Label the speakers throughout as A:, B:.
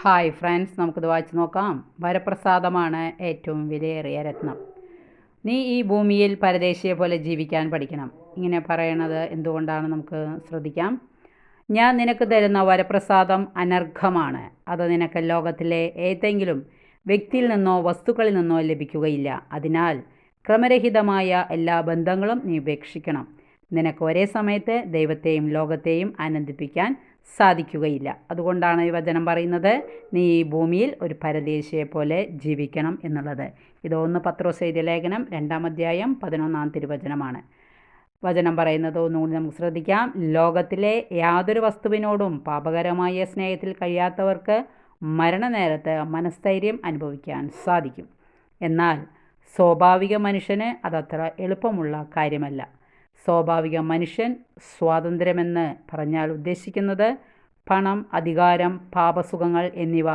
A: Hi friends നമുക്കിത് വായിച്ചു നോക്കാം. വരപ്രസാദമാണ് ഏറ്റവും വിലയേറിയ രത്നം. നീ ഈ ഭൂമിയിൽ പരദേശിയെ പോലെ ജീവിക്കാൻ പഠിക്കണം. ഇങ്ങനെ പറയണത് എന്തുകൊണ്ടാണ് നമുക്ക് ശ്രദ്ധിക്കാം. ഞാൻ നിനക്ക് തരുന്ന വരപ്രസാദം അനർഘമാണ്. അത് നിനക്ക് ലോകത്തിലെ ഏതെങ്കിലും വ്യക്തിയിൽ നിന്നോ വസ്തുക്കളിൽ നിന്നോ ലഭിക്കുകയില്ല. അതിനാൽ ക്രമരഹിതമായ എല്ലാ ബന്ധങ്ങളും നീ ഉപേക്ഷിക്കണം. നിനക്ക് ഒരേ സമയത്ത് ദൈവത്തെയും ലോകത്തെയും ആനന്ദിപ്പിക്കാൻ സാധിക്കുകയില്ല. അതുകൊണ്ടാണ് ഈ വചനം പറയുന്നത് നീ ഈ ഭൂമിയിൽ ഒരു പരദേശിയെ പോലെ ജീവിക്കണം എന്നുള്ളത്. ഇത് ഒന്ന് പത്രോസ് എഴുതിയ ലേഖനം രണ്ടാം അധ്യായം പതിനൊന്നാം തിരുവചനമാണ്. വചനം പറയുന്നത് ഒന്നുകൂടി നമുക്ക് ശ്രദ്ധിക്കാം. ലോകത്തിലെ യാതൊരു വസ്തുവിനോടും പാപകരമായ സ്നേഹത്തിൽ കഴിയാത്തവർക്ക് മരണനേരത്ത് മനസ്ഥൈര്യം അനുഭവിക്കാൻ സാധിക്കും. എന്നാൽ സ്വാഭാവിക മനുഷ്യന് അതത്ര എളുപ്പമുള്ള കാര്യമല്ല. സ്വാഭാവിക മനുഷ്യൻ സ്വാതന്ത്ര്യമെന്ന് പറഞ്ഞാൽ ഉദ്ദേശിക്കുന്നത് പണം അധികാരം പാപസുഖങ്ങൾ എന്നിവ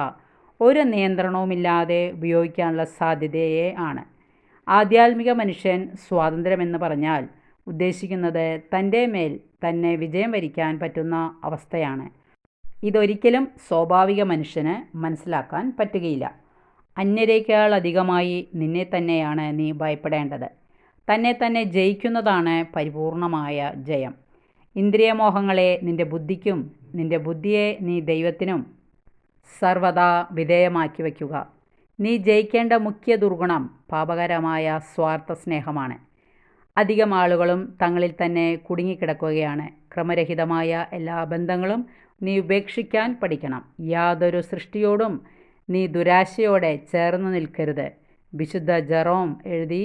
A: ഒരു നിയന്ത്രണവുമില്ലാതെ ഉപയോഗിക്കാനുള്ള സാധ്യതയെ ആണ്. ആധ്യാത്മിക മനുഷ്യൻ സ്വാതന്ത്ര്യമെന്ന് പറഞ്ഞാൽ ഉദ്ദേശിക്കുന്നത് തന്റെ മേൽ തന്നെ വിജയം വരിക്കാൻ പറ്റുന്ന അവസ്ഥയാണ്. ഇതൊരിക്കലും സ്വാഭാവിക മനുഷ്യന് മനസ്സിലാക്കാൻ പറ്റുകയില്ല. അന്യരേക്കാൾ അധികമായി നിന്നെ തന്നെയാണ് നീ ഭയപ്പെടേണ്ടത്. തന്നെ തന്നെ ജയിക്കുന്നതാണ് പരിപൂർണമായ ജയം. ഇന്ദ്രിയമോഹങ്ങളെ നിന്റെ ബുദ്ധിക്കും നിന്റെ ബുദ്ധിയെ നീ ദൈവത്തിനും സർവദാ വിധേയമാക്കി വയ്ക്കുക. നീ ജയിക്കേണ്ട മുഖ്യ ദുർഗുണം പാപകരമായ സ്വാർത്ഥ സ്നേഹമാണ് അധികം ആളുകളും തങ്ങളിൽ തന്നെ കുടുങ്ങിക്കിടക്കുകയാണ്. ക്രമരഹിതമായ എല്ലാ ബന്ധങ്ങളും നീ ഉപേക്ഷിക്കാൻ പഠിക്കണം. യാതൊരു സൃഷ്ടിയോടും നീ ദുരാശയോടെ ചേർന്ന് നിൽക്കരുത്. വിശുദ്ധ ജെറോം എഴുതി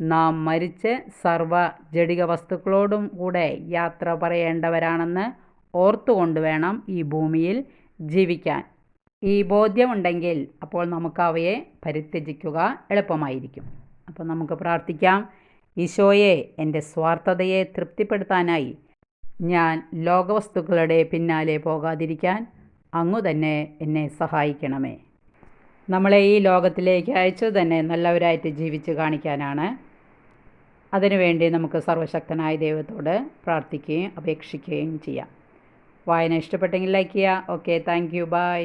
A: നാം മരിച്ച് സർവ ജടിക വസ്തുക്കളോടും കൂടെ യാത്ര പറയേണ്ടവരാണെന്ന് ഓർത്തുകൊണ്ട് വേണം ഈ ഭൂമിയിൽ ജീവിക്കാൻ. ഈ ബോധ്യമുണ്ടെങ്കിൽ അപ്പോൾ നമുക്ക് അവയെ പരിത്യജിക്കുക എളുപ്പമായിരിക്കും. അപ്പോൾ നമുക്ക് പ്രാർത്ഥിക്കാം. ഈശോയെ എന്റെ സ്വാർത്ഥതയെ തൃപ്തിപ്പെടുത്താനായി ഞാൻ ലോകവസ്തുക്കളുടെ പിന്നാലെ പോകാതിരിക്കാൻ അങ്ങു തന്നെ എന്നെ സഹായിക്കണമേ. നമ്മളെ ഈ ലോകത്തിലേക്ക് അയച്ചു തന്നെ നല്ലവരായിട്ട് ജീവിച്ച് കാണിക്കാനാണ്. അതിനുവേണ്ടി നമുക്ക് സർവശക്തനായ ദൈവത്തോട് പ്രാർത്ഥിക്കുകയും അപേക്ഷിക്കുകയും ചെയ്യാം. വായന ഇഷ്ടപ്പെട്ടെങ്കിൽ ലൈക്ക് ചെയ്യുക. Okay thank you by